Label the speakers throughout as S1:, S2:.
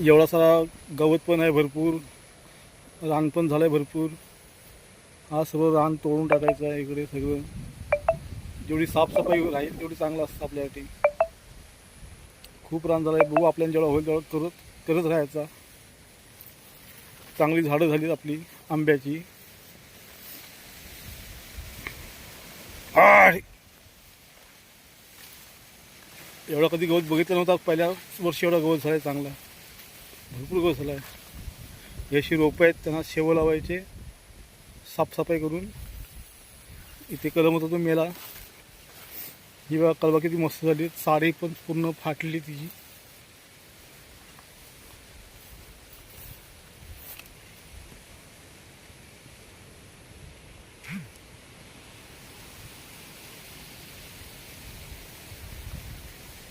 S1: एवढा सारा गवत पण आहे भरपूर रान पण झालं आहे भरपूर. हा सर्व रान तोडून टाकायचं आहे इकडे सगळं. जेवढी साफसफाई राहील तेवढी चांगलं असतं आपल्यासाठी. खूप रान झालं आहे बघू आपल्याला जेवढा होईल तेवढं करत करत राहायचा. चांगली झाडं झालीत आपली आंब्याची. एवढा कधी गवत बघितलं नव्हता पहिल्या वर्षी एवढा गवत झाला आहे चांगला. भरपूर गवत झाला आहे अशी रोपं आहेत त्यांना शेव लावायचे साफसफाई करून. इथे कलम होता तो मेला. ही बघा कलबा किती मस्त झाली. साडी पण पूर्ण फाटली तिची.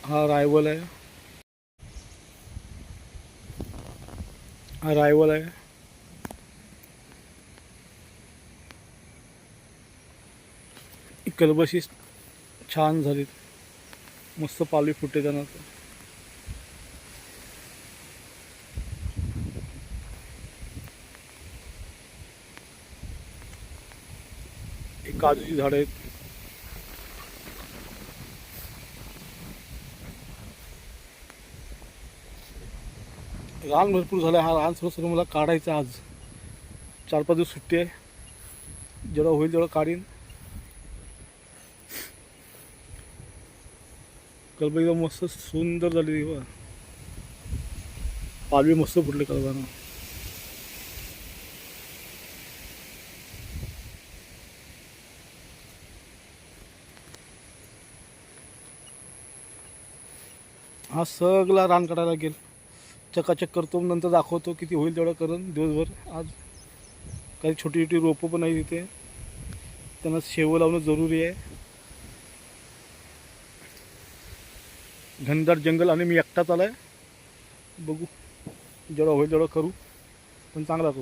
S1: हा रायवल आहे. हा रायवल आहे कलबशी छान झालीत मस्त पालवी फुटे त्यांना. काजूची झाडं आहेत. रान भरपूर झालं हा रान सर्व सर्व मला काढायचं आज. चार पाच दिवस सुट्टी आहे. जेवढं होईल तेवढं काढीन. कलबा एकदम मस्त सुंदर झाली बघा. पालवी मस्त फुटले कलबानं. हा सगळा रान काढायला लागेल चकाचक करतो नंतर दाखवतो किती होईल तेवढं करून दिवसभर. आज काही छोटी छोटी रोपं पण आहे तिथे त्यांना शेवं लावणं जरुरी आहे. घनदाट जंगल आणि मी एकटाच आला आहे बघू जेवढं होईल तेवढं करू पण चांगला करू.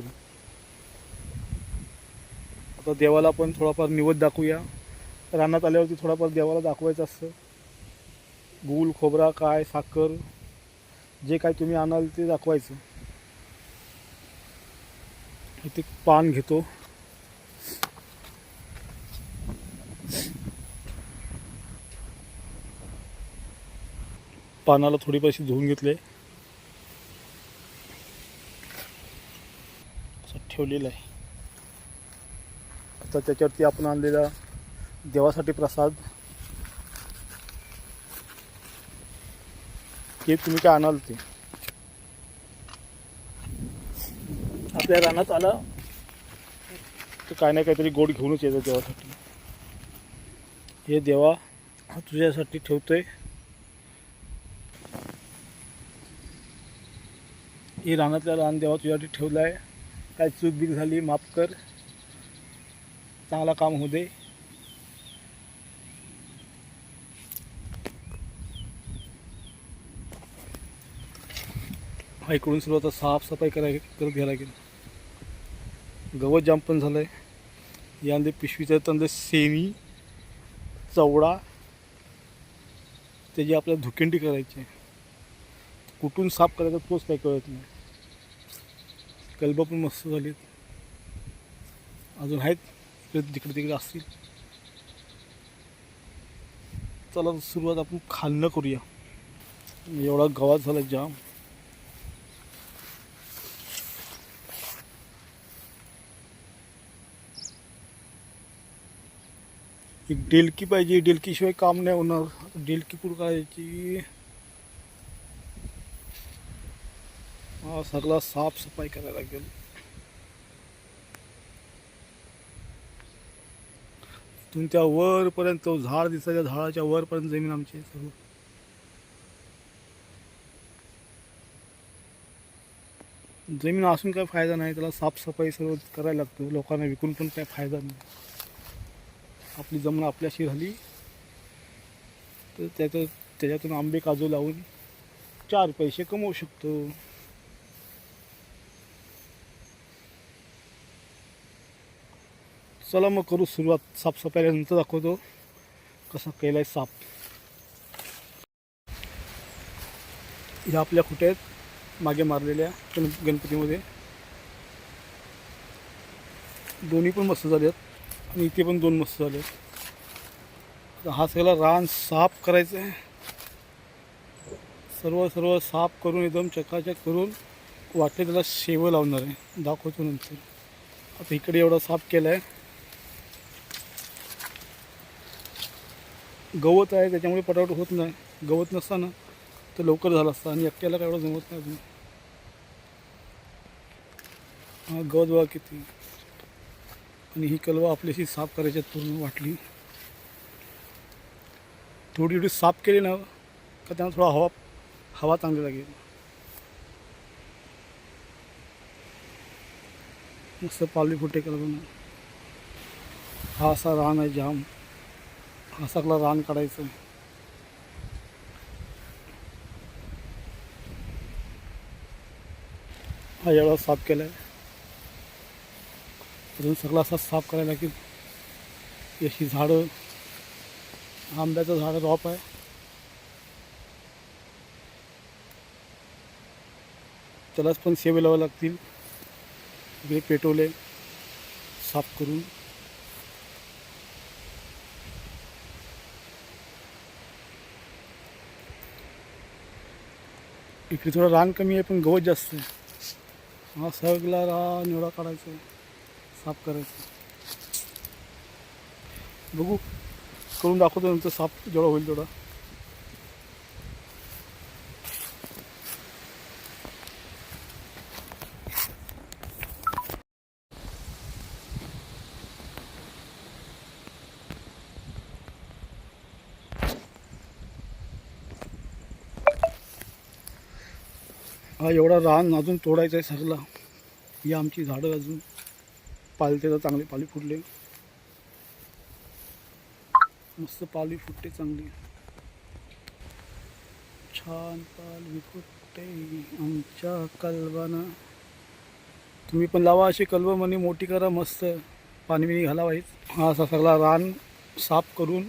S1: आता देवाला पण थोडाफार निवद दाखवूया. रानात आल्यावरती थोडाफार देवाला दाखवायचं असतं. गूळ खोबरा काय साखर जे काय तुम्ही आणाल ते दाखवायचं. इथे पान घेतो. पानाला थोडी पैसे धुवून घेतले. असं ठेवलेलं आहे. आता त्याच्यावरती आपण आणलेला देवासाठी प्रसाद. ते तुम्ही काय आणाल ते? आपल्या रानात आला. तर काय नाही काहीतरी गोड घेऊनच येतं देवासाठी. हे देवा तुझ्यासाठी ठेवतोय. हे रानातल्या रान देवा तुझ्यासाठी ठेवला आहे काय चूक बीक झाली माफ कर. चांगला काम होऊ दे. इकडून सुरू आता साफसफाई कराय करत घ्यायला लागेल. गवत जाम पण झालं आहे यामध्ये पिशवीचं तर सेमी चवडा त्याची आपल्याला धुकेंडी करायची. आहे कुठून साफ करायचा तोच काही कळत नाही. कल्ब पण मस्त झालीत. अजून आहेत. इकडे तिकडे तिकडे असतील. चला सुरुवात आपण खालनं करूया. एवढा गवात झाला जाम. एक डेलकी पाहिजे डेलकीशिवाय काम नाही होणार. डेलकी कुठं करायची हा सगळा साफसफाई करायला लागेल. तुमच्या वरपर्यंत तो झाड दिसायच्या झाडाच्या वरपर्यंत जमीन आमची सर्व. जमीन असून काय फायदा नाही त्याला साफसफाई सर्व करायला लागतं. लोकांना विकून पण काय फायदा नाही. आपली जमीन आपल्याशी झाली तर त्याचं त्याच्यातून आंबे काजू लावून चार पैसे कमवू शकतो. चला मग करू सुरुवात. साफसफाईला नंतर दाखवतो कसा आहे साफ ह्या आपल्या कुठे आहेत? मागे मारलेल्या गण गणपतीमध्ये. दोन्ही पण मस्त झाले आहेत आणि इथे पण दोन मस्त झाले तर हा सगळा रान साफ करायचं आहे. सर्व सर्व साफ करून एकदम चकाचक करून वाटले त्याला शेव लावणार आहे. दाखवतो नंतर. आता इकडे एवढा साफ केला आहे गवत आहे त्याच्यामुळे पटापट होत नाही. गवत नसताना तर लवकर झालं असतं आणि एकट्याला काय एवढं जमत नाही अजून. हा गवत बघा किती. आणि ही कलवा आपल्याशी साफ करायची पूर्ण वाटली. थोडी थोडी साफ केली ना का त्यांना थोडा हवा हवा चांगली लागेल. मस्त पालवी फुटे कलवा. हा असा रान आहे जाम. हा सगळा रान काढायचं. हा एवढा साफ केला आहे अजून सगळा असा साफ़ करायला लागेल ही अशी झाडं, आंब्याचं झाड रॉप आहे. त्यालाच पण सेवे लावावे लागतील. इकडे पेटवले, साफ़ करून. इकडे थोडं रान कमी आहे, पण गवत जास्त आहे. हा, सगळा रान एवढा काढायचा साफ करायचं. बघू करून दाखवतो तुमचं साफ जेवढा होईल तेवढा. हा एवढा रान अजून तोडायचा आहे सरला. ही आमची झाडं अजून. पालते तर चांगले पाली फुटले. मस्त पाली फुटते चांगली. छान पाली फुटते आमच्या कलबाना तुम्ही पण लावा अशी कलव म्हणे मोठी करा मस्त पाणी बिणी घाला पाहिजे हा असा सगळा रान साफ करून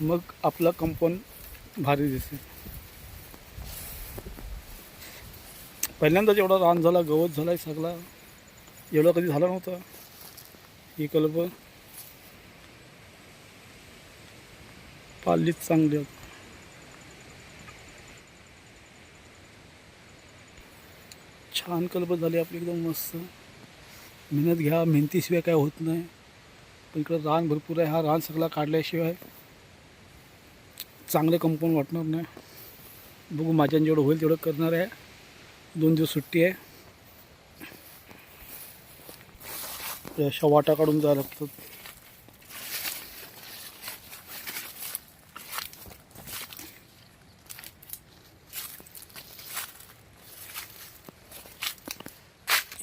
S1: मग आपला कंपाऊंड भारी दिसेल. पहिल्यांदाच एवढा रान झाला गवत झाला सगळा. एवढा कधी झाला नव्हता. ही कल्प पालीच चांगली छान कल्प झाली आपली एकदम मस्त. मेहनत घ्या मेहनतीशिवाय काय होत नाही. पण इकडं रान भरपूर आहे. हा रान सगळा काढल्याशिवाय चांगलं कंपाऊंड वाटणार नाही. बघू माझ्यानं जेवढं होईल तेवढं करणार आहे. दोन दिवस सुट्टी आहे. अशा वाटा काढून जावं लागतात.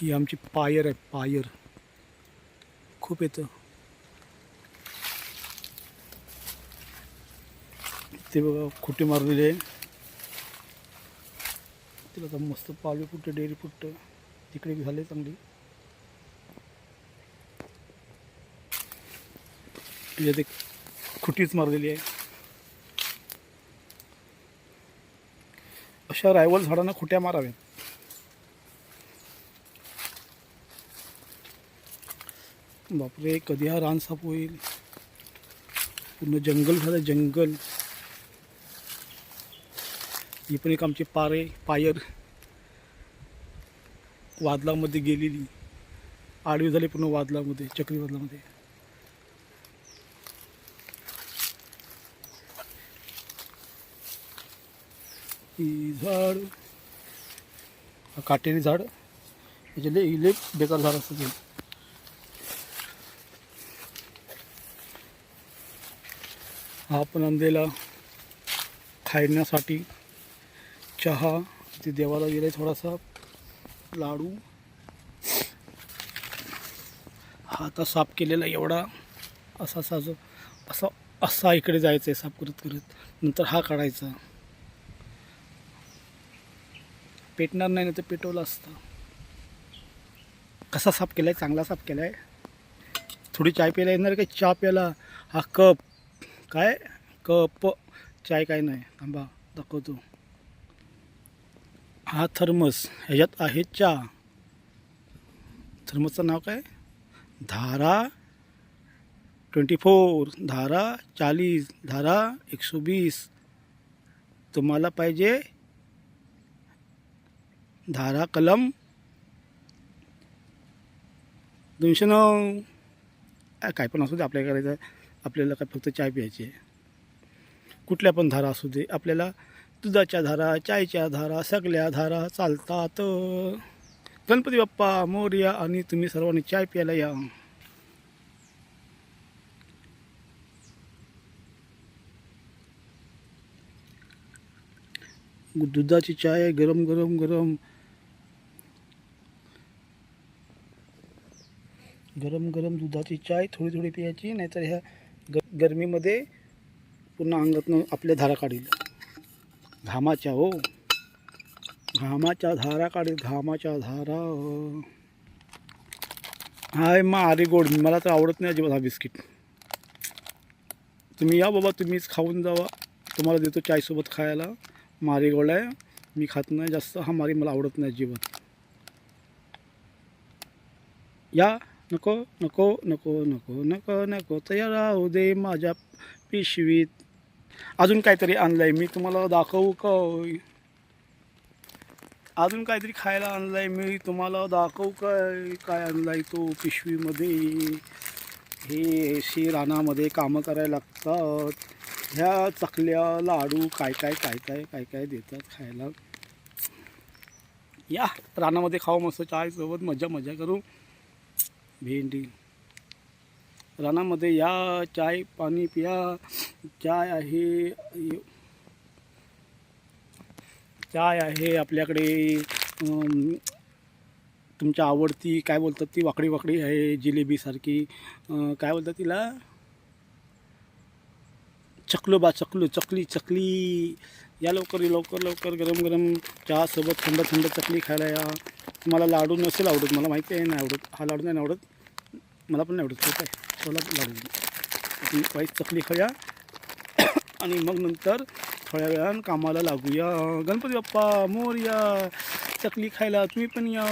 S1: ही आमची पायर आहे पायर. खूप येतं. ते बघा खुटे मारलेली आहे. तिला आता मस्त पालवी फुटतं डेअरी फुटतं. तिकडे झाले चांगली. म्हणजे त्याच्यात एक खुटीच मारलेली आहे. अशा रायवल झाडांना खुट्या माराव्यात. बापरे कधी हा रान साफ होईल? पूर्ण जंगल झालं जंगल. ही पण एक आमची पारे पायर. वादलामध्ये गेलेली. आडवी झाली पूर्ण वादलामध्ये चक्रीवादलामध्ये. ती झाड हा काटेरी झाड याचे लय लय बेकार झाड असतं ते. हा पण आणलेला खाण्यासाठी चहा ते देवाला दिलाय थोडासा लाडू. हा आता साफ केलेला एवढा असा असा जो असा असा इकडे जायचं आहे साफ करत करत. नंतर हा काढायचा. पेटणार नाही ना तर पेटवलं असतं. कसा साफ केला आहे चांगला साफ केला आहे थोडी चाय प्यायला येणार काय चहा प्यायला. हा कप. काय? कप. चाय काय नाही. थांबा दाखवतो. हा थर्मस. ह्याच्यात आहे चहा. थर्मसचं नाव काय? धारा ट्वेंटी फोर. धारा चाळीस. धारा एकशे वीस. तुम्हाला पाहिजे धारा कलम दोनशे नऊ. काय पण असू दे आपल्या करायचं आपल्याला काय फक्त चाय प्यायची आहे. कुठल्या पण धारा असू दे आपल्याला दुधाच्या धारा चायच्या धारा सगळ्या धारा चालतात. गणपती बाप्पा मोर्या आणि तुम्ही सर्वांनी चाय प्यायला या. दुधाची चाय गरम गरम गरम. गरम गरम दुधाची चाय थोडी थोडी प्यायची नाहीतर ह्या ग गरमीमध्ये पुन्हा अंगातनं आपल्या धारा काढील. घामाच्या हो. घामाच्या धारा काढील घामाच्या धारा. हाय मा अरे गोड मला तर आवडत नाही अजिबात हा बिस्किट. तुम्ही या बाबा तुम्हीच खाऊन जावा. तुम्हाला देतो चायसोबत खायला. मारी गोड आहे. मी खात नाही जास्त. हा मारी मला आवडत नाही अजिबात. या. नको नको नको नको नको नको तयार राहू दे माझ्या पिशवीत अजून काहीतरी आणलं आहे मी तुम्हाला दाखवू का अजून काहीतरी खायला आणलं आहे मी तुम्हाला दाखवू काय काय आणलं आहे तो पिशवीमध्ये हे शी रानामध्ये कामं करायला लागतात ह्या चकल्या लाडू काय काय काय काय काय काय देतात खायला या रानामध्ये खाऊ मस्त चायसोबत मजा मजा करू भेंडी. रानामध्ये या चाय पाणी पिया. चाय आहे चाय आहे आपल्याकडे. तुमच्या आवडती काय बोलतात ती? वाकडी वाकडी आहे जिलेबीसारखी काय बोलतात तिला? चकलो बा चकलो चकली चकली. या लवकर लवकर लवकर गरम गरम चहासोबत थंड थंड चकली खायला या. मला लाडू नसेल आवडत मला माहिती आहे नाही आवडत. हा लाडू नाही आवडत. मला पण नाही आवडत काय चला लाडू. आपण वाईट चकली खाऊया. आणि मग नंतर थोड्या वेळानं कामाला लागूया. गणपती बाप्पा मोरया चकली खायला तुम्ही पण या.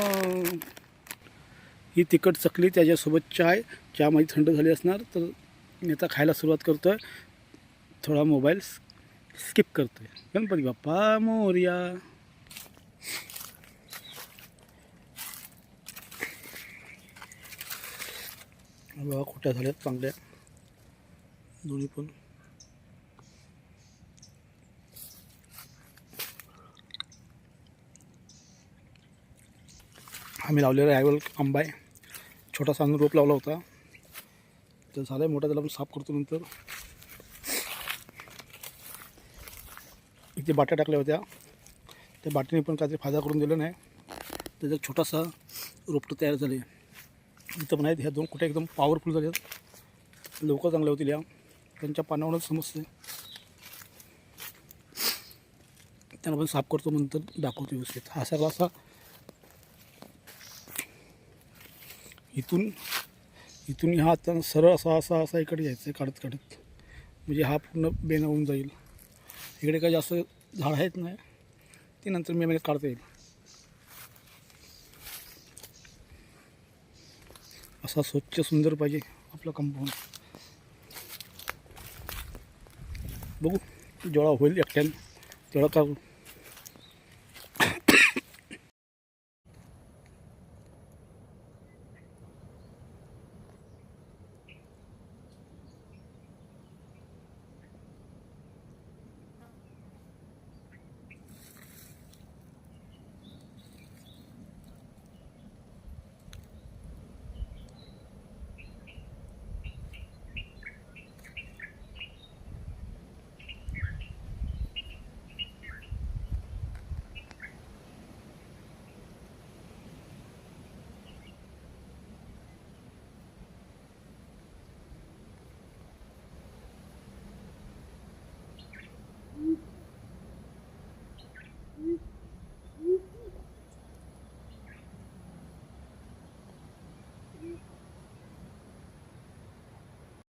S1: ही तिखट चकली त्याच्यासोबत चाय. चहा थंड झाली असणार तर मी आता खायला सुरुवात करतो आहे थोडा मोबाईल स्किप करतो आहे गणपती बाप्पा मोर्या. बाबा खोट्या झाल्यात चांगल्या. दोन्ही पण. आम्ही लावलेला ॲवल आंबा आहे. छोटासा रोप लावला होता. तर झाला आहे मोठा त्याला आपण साफ करतो नंतर. जे बाट्या टाकल्या होत्या. त्या बाटीने पण काहीतरी फायदा करून दिला नाही. त्याचा एक छोटासा रोपटं तयार झाले. इथं पण आहेत. ह्या दोन कुठे एकदम पॉवरफुल झाल्या लवकर चांगल्या होतील या. त्यांच्या पानावरच समजते त्यांना पण साफ करतो नंतर दाखवतो व्यवस्थित. हा सगळा असा इथून इथून हा आता सरळ असा असा असा इकडे यायचं काढत काढत. म्हणजे हा पूर्ण बेना होऊन जाईल. इकडे काही जास्त झाड आहेत नाही ते नंतर मी म्हणजे काढता येईल असा स्वच्छ सुंदर पाहिजे आपलं कंपाऊंड बघू जेवढा होईल एकट्याने तेवढा करू